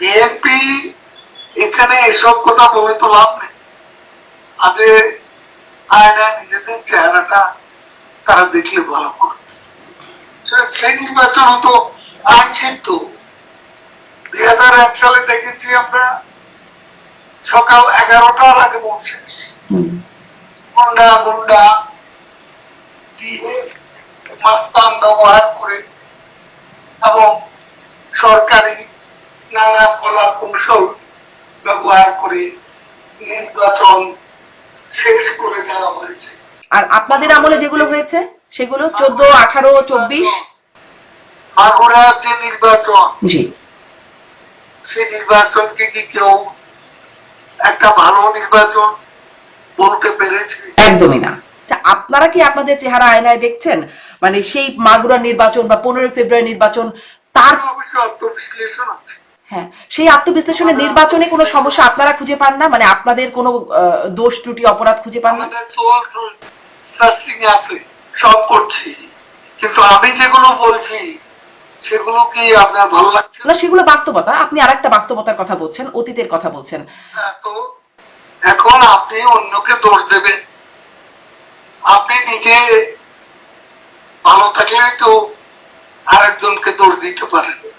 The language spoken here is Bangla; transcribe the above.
বিএনপি এখানে এসব কথা বলে তো লাভ নেই। আজে আয়না নিজেদের চেহারাটা তারা দেখলে ভালো করে। সেই নির্বাচন তো আইনসিদ্ধ দুই হাজার এক সালে দেখেছি আমরা সকাল এগারোটার আগে পৌঁছে গেছি গুন্ডা গুন্ডা দিয়ে মাস্তান ব্যবহার করে এবং সরকারি নানা কলা কৌশল ব্যবহার করে নির্বাচন শেষ করে দেওয়া হয়েছে। আর আপনাদের আমলে যেগুলো হয়েছে সেগুলো চোদ্দ আঠারো চব্বিশ? মাগুরা যে নির্বাচন জি। সেই নির্বাচনকে কি কেউ একটা ভালো নির্বাচন বলতে পেরেছে? একদমই না। আপনারা কি আপনাদের চেহারা আয়নায় দেখছেন? মানে সেই মাগুরা নির্বাচন বা পনেরোই ফেব্রুয়ারি নির্বাচন তার অবশ্যই আত্মবিশ্লেষণ আছে। হ্যাঁ সেই আত্মবিশ্লেষণে নির্বাচনে কোনো সমস্যা আপনারা খুঁজে পান না? মানে আপনাদের কোনো দোষ ত্রুটি অপরাধ খুঁজে পান না? আছে সব করছি। কিন্তু আমি যেগুলো বলছি সেগুলো কি আপনার ভালো লাগছে? না সেগুলো বাস্তবতা। আপনি আরেকটা বাস্তবতার কথা বলছেন অতীতের কথা বলছেন। তো এখন আপনি অন্যকে দোষ দেবেন। আপনি নিজে ভালো থাকলে তো আরেকজনকে দোষ দিতে পারেন।